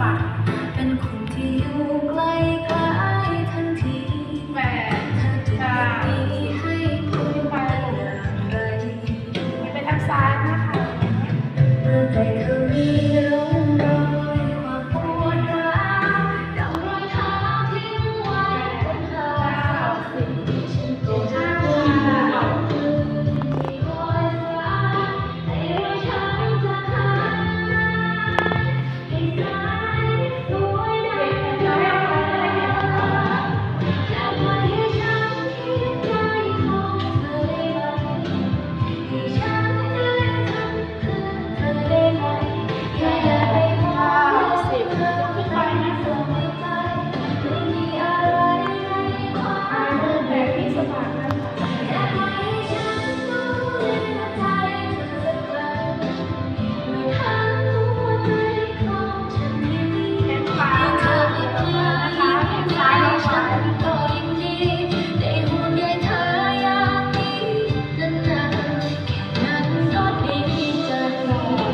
ปาเป็นคนที่อยู่ใกล้ใกล้ทันทีแหมเธอจะดีให้ผมไปอย่างไรไม่เป็นอักษะนะคะเมื่อใจเธอ